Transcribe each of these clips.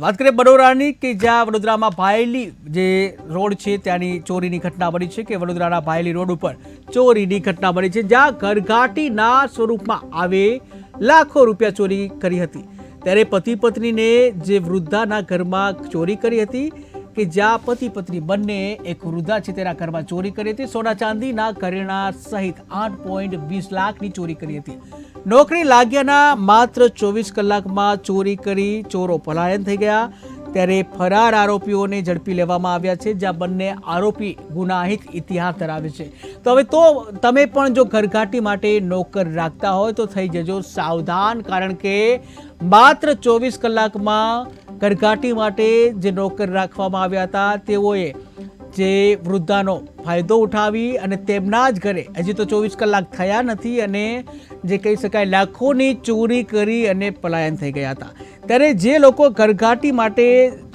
વાત કરીએ વડોદરાની કે જ્યાં વડોદરામાં ભાયલી જે રોડ છે ત્યાંની ચોરીની ઘટના બની છે કે વડોદરાના ભાયલી રોડ ઉપર ચોરીની ઘટના બની છે, જ્યાં ઘરઘાટીના સ્વરૂપમાં આવે લાખો રૂપિયા ચોરી કરી હતી. ત્યારે પતિ પત્નીને જે વૃદ્ધાના ઘરમાં ચોરી કરી હતી કે જ્યાં પતિ પત્ની બંને એક વૃદ્ધા છે તેના ઘરમાં ચોરી કરી હતી. સોના ચાંદીના કરિયાણા સહિત આઠ પોઈન્ટ વીસ લાખની ચોરી કરી હતી. નોકરી લાગ્યાના માત્ર ચોવીસ કલાકમાં ચોરી કરી ચોરો પલાયન થઈ ગયા. ત્યારે ફરાર આરોપીઓને ઝડપી લેવામાં આવ્યા છે, જ્યાં બંને આરોપી ગુનાહિત ઇતિહાસ ધરાવે છે. તો હવે તો તમે પણ જો ઘરઘાટી માટે નોકર રાખતા હોય તો થઈ જજો સાવધાન, કારણ કે માત્ર ચોવીસ કલાકમાં ઘરઘાટી માટે જે નોકર રાખવામાં આવ્યા હતા, તેઓએ જે વૃદ્ધાનો ફાયદો ઉઠાવી અને તેમના જ ઘરે, હજી તો ચોવીસ કલાક થયા નથી અને જે કહી શકાય લાખોની ચોરી કરી અને પલાયન થઈ ગયા હતા. ત્યારે જે લોકો ઘરઘાટી માટે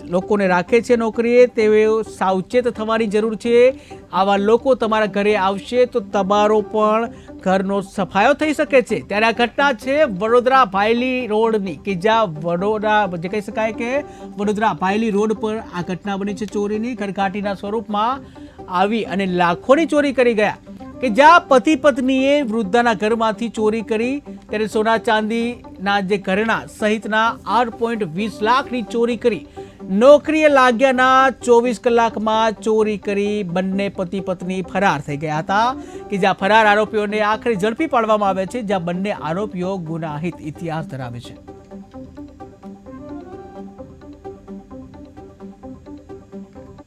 લોકોને રાખે છે નોકરીએ, તેઓ સાવચેત થવાની જરૂર છે. આવા લોકો તમારા ઘરે આવશે તો તમારો પણ ઘરનો સફાયો થઈ શકે છે. ત્યારે આ ઘટના છે વડોદરા ભાયલી રોડની, કે જ્યાં વડોદરા, જે કહી શકાય કે વડોદરા ભાયલી રોડ પર આ ઘટના બની છે ચોરીની. ઘરઘાટીના સ્વરૂપમાં આવી અને લાખોની ચોરી કરી ગયા. કે જ્યાં પતિ પત્નીએ વૃદ્ધાના ઘરમાંથી ચોરી કરી, ત્યારે સોના ચાંદીના જે ઘરેણા સહિતના આઠ પોઈન્ટ વીસ લાખની ચોરી કરી. નોકરીએ લાગ્યાના ચોવીસ કલાકમાં ચોરી કરી બંને પતિ પત્ની ફરાર થઈ ગયા હતા કે જ્યાં ફરાર આરોપીઓને આખરે ઝડપી પાડવામાં આવે છે, જ્યાં બંને આરોપીઓ ગુનાહિત ઇતિહાસ ધરાવે છે.